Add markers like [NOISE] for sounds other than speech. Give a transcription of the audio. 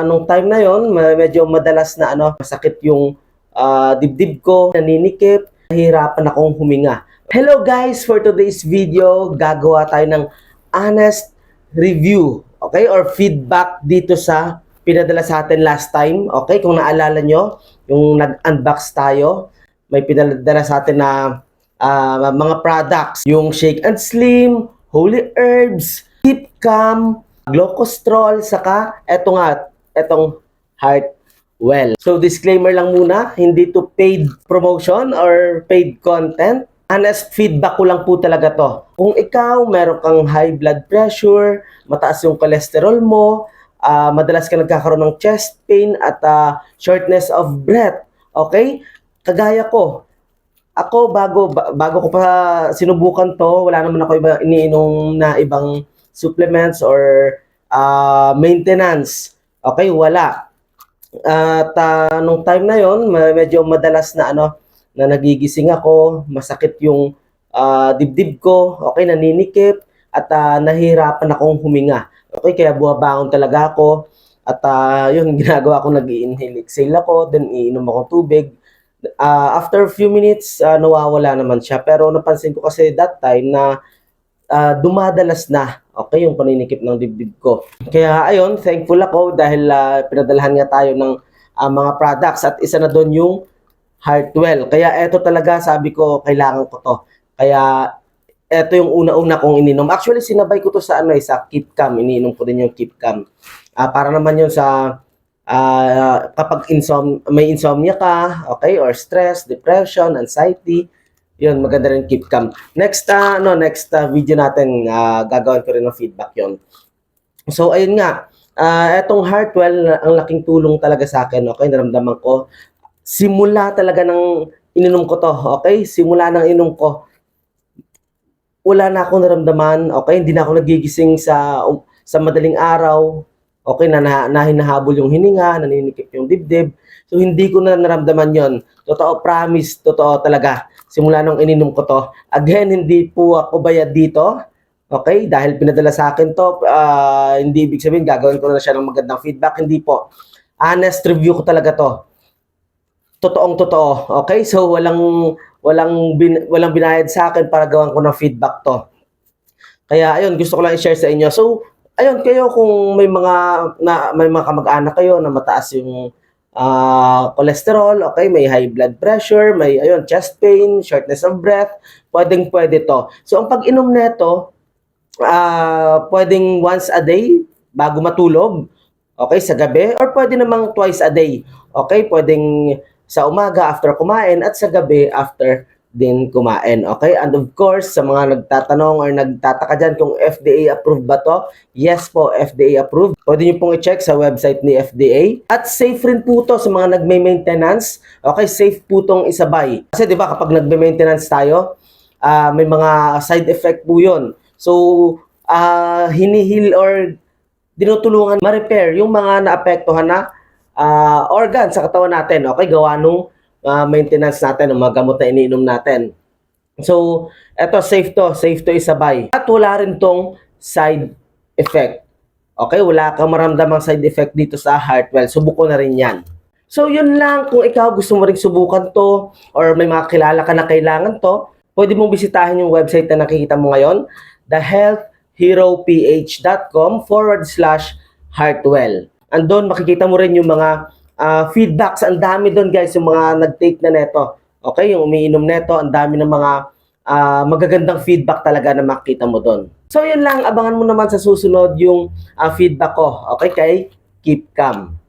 nung time na yon medyo madalas na ano, masakit yung ah, dibdib ko, naninikip, nahihirapan akong huminga. Hello guys! For today's video, gagawa tayo ng honest review, okay? Or feedback dito sa pinadala sa atin last time, okay? Kung naalala nyo, yung nag-unbox tayo, may pinadala sa atin na ah, mga products, yung Shake and Slim, Holy Herbs, Keep Calm, Glucostrol, saka eto nga, etong Heart Well. So disclaimer lang muna, hindi to paid promotion or paid content. Honest feedback ko lang po talaga to. Kung ikaw meron kang high blood pressure, mataas yung cholesterol mo, ah, madalas ka nagkakaroon ng chest pain at ah, shortness of breath, okay? Kagaya ko, ako bago ba- bago ko pa sinubukan to, wala naman ako iba iniinom na ibang supplements or ah, maintenance. Okay, wala. At ah, nung time na yon, medyo madalas na ano na nagigising ako, masakit yung ah, dibdib ko, okay, naninikip at ah, nahihirapan akong huminga. Okay, kaya bumabangon talaga ako. At ah, yun, [LAUGHS] ginagawa ko, nag-inhale, exhale ako, then iinom akong tubig. Ah, after a few minutes, ah, nawawala naman siya. Pero napansin ko kasi that time na ah, dumadalas na, okay, yung paninikip ng dibdib ko. Kaya ayun, thankful ako dahil ah, pinadalhan nga tayo ng ah, mga products at isa na doon yung Heartwell. Kaya eto talaga sabi ko, kailangan ko to. Kaya eto yung una-una kong ininom. Actually, sinabay ko to sa ano eh, sa Keep Calm. Iniinom ko din yung Keep Calm. Ah, para naman yun sa ah, kapag insom may insomnia ka, okay, or stress, depression, anxiety, yun, maganda rin keep calm. Next, ah, ano, next ah, video natin, ah, gagawin ko rin ng feedback yon. So, ayun nga, ah, etong Heartwell, ang laking tulong talaga sa akin, okay, naramdaman ko. Simula talaga ng ininom ko to, okay, simula ng ininom ko, wala na akong naramdaman, okay, hindi na ako nagigising sa, sa madaling araw, okay, na, na, yung hininga, naninikip yung dibdib, so hindi ko na naramdaman yon. Totoo, promise, totoo talaga simula nung ininom ko to. Again, hindi po ako bayad dito. Okay? Dahil pinadala sa akin to, ah, hindi ibig sabihin gagawin ko na siya ng magandang feedback. Hindi po. Honest review ko talaga to. Totoong totoo. Okay? So, walang walang bin, walang binayad sa akin para gawan ko ng feedback to. Kaya ayun, gusto ko lang i-share sa inyo. So, ayun kayo kung may mga na may mga kamag-anak kayo na mataas yung ah, cholesterol, okay, may high blood pressure, may ayun, chest pain, shortness of breath, pwedeng pwede to. So ang pag-inom nito, ah, pwedeng once a day bago matulog, okay, sa gabi, or pwede namang twice a day. Okay, pwedeng sa umaga after kumain at sa gabi after din kumain. Okay? And of course, sa mga nagtatanong or nagtataka dyan kung FDA approved ba to, yes po, FDA approved. Pwede nyo pong i-check sa website ni FDA. At safe rin po to sa mga nagme-maintenance. Okay, safe po tong isabay. Kasi di ba kapag nagme-maintenance tayo, ah, may mga side effect po yun. So, ah hinihil or dinutulungan ma-repair yung mga naapektuhan na ah, organ sa katawan natin. Okay, gawa nung ah, maintenance natin, ng mga gamot na iniinom natin. So, eto safe to, safe to isabay. At wala rin tong side effect. Okay, wala kang maramdamang side effect dito sa Heartwell. Subuko na rin yan. So, yun lang. Kung ikaw gusto mo rin subukan to or may mga kilala ka na kailangan to, pwede mong bisitahin yung website na nakikita mo ngayon, thehealthheroph.com forward slash Heartwell. Andon, makikita mo rin yung mga ah, feedbacks. Ang dami doon guys, yung mga nag-take na neto. Okay, yung umiinom neto, ang dami ng mga ah, magagandang feedback talaga na makita mo doon. So yun lang, abangan mo naman sa susunod yung ah, feedback ko. Okay, kay Keep Calm.